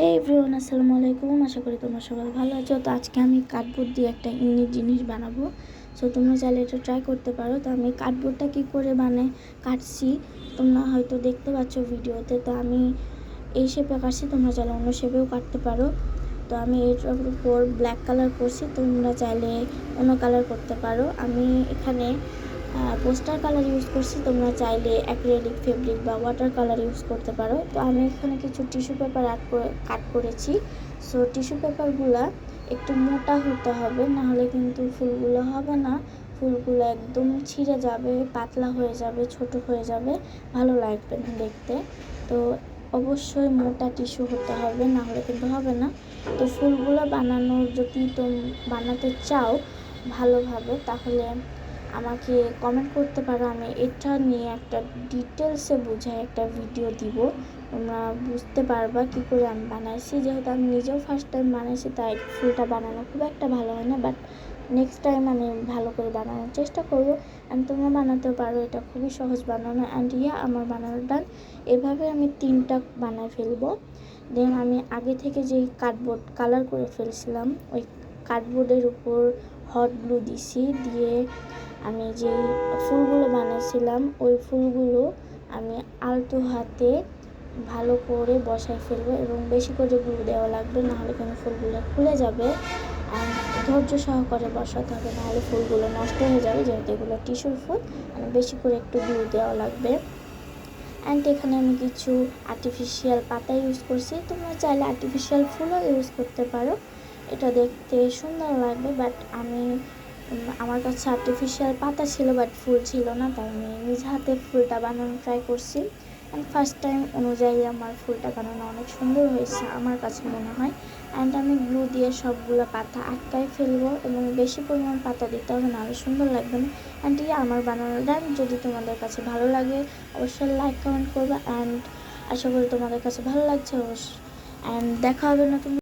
হে everyone আসসালামু আলাইকুম। আশা করি তোমরা সবাই ভালো আছো। তো আজকে আমি কার্ডবোর্ড দিয়ে একটা ইউনিক জিনিস বানাবো। সো তোমরা চাইলে এটা ট্রাই করতে পারো। তো আমি কার্ডবোর্ডটা কী করে বানাই, কাটছি, তোমরা হয়তো দেখতে পাচ্ছ ভিডিওতে। তো আমি এই শেপে কাটছি, তোমরা চাইলে অন্য শেপেও কাটতে পারো। তো আমি এটার উপর ব্ল্যাক কালার করছি, তোমরা চাইলে অন্য কালার করতে পারো। আমি এখানে পোস্টার কালার ইউজ করছি, তোমরা চাইলে অ্যাক্রিলিক ফেব্রিক বা ওয়াটার কালার ইউজ করতে পারো। তো আমি এখানে কিছু টিস্যু পেপার করে কাট করেছি। সো টিস্যু পেপারগুলো একটু মোটা হতে হবে, নাহলে কিন্তু ফুলগুলো হবে না। ফুলগুলো একদম ছিঁড়ে যাবে, পাতলা হয়ে যাবে, ছোট হয়ে যাবে। ভালো লাগবে না দেখতে। তো অবশ্যই মোটা টিস্যু হতে হবে না হলে কিন্তু হবে না। তো ফুলগুলো বানানোর যদি তুমি, বানাতে চাও ভালোভাবে, তাহলে আমাকে কমেন্ট করতে পারো। আমি এটা নিয়ে একটা ডিটেলসে বুঝায় একটা ভিডিও দিব। তোমরা বুঝতে পারবা কি করে আমি বানাইছি। যেহেতু আমি নিজেও ফার্স্ট টাইম বানাইছি, তাই ফুলটা বানানো খুব একটা ভালো হয় না। বাট নেক্সট টাইম আমি ভালো করে বানানোর চেষ্টা করব। অ্যান্ড তোমরা বানাতেও পারো, এটা খুবই সহজ বানানো। অ্যান্ড ইয়া, আমার বানানোর ডান। এভাবে আমি তিনটা বানায় ফেলব। দেন আমি আগে থেকে যেই কার্ডবোর্ড কালার করে ফেলছিলাম, ওই কার্ডবোর্ডের উপর হট গ্লু দিছি, দিয়ে আমি যে ফুলগুলো বানাইছিলাম, ওই ফুলগুলো আমি আলতো হাতে ভালো করে বসায় ফেলব এবং বেশি করে গ্লু দেওয়া লাগবে, নাহলে কিন্তু ফুলগুলো খুলে যাবে। ধৈর্য সহকারে বসাতে হবে, নাহলে ফুলগুলো নষ্ট হয়ে যাবে, যেহেতু এগুলো টিস্যুর ফুল বেশি করে একটু গ্লু দেওয়া লাগবে। অ্যান্ড এখানে আমি কিছু আর্টিফিশিয়াল পাতা ইউজ করছি, তোমরা চাইলে আর্টিফিশিয়াল ফুলও ইউজ করতে পারো। এটা দেখতে সুন্দর লাগবে বাট আমি আমার কাছে আর্টিফিশিয়াল পাতা ছিল বাট ফুল ছিল না, তাই আমি নিজ হাতে ফুলটা বানানো ট্রাই করছি। অ্যান্ড ফার্স্ট টাইম অনুযায়ী আমার ফুলটা বানানো অনেক সুন্দর হয়েছে, আমার কাছে মনে হয়। অ্যান্ড আমি গ্লু দিয়ে সবগুলো পাতা আটকায় ফেলব, এবং বেশি পরিমাণ পাতা দিতে হবে না নাহলে সুন্দর লাগবে না। অ্যান্ড ইয়ে আমার বানানোর ডান যদি তোমাদের কাছে ভালো লাগে, অবশ্যই লাইক কমেন্ট করবে অ্যান্ড আশা করি তোমাদের কাছে ভালো লাগছে, অবশ্যই। অ্যান্ড দেখা হবে নতুন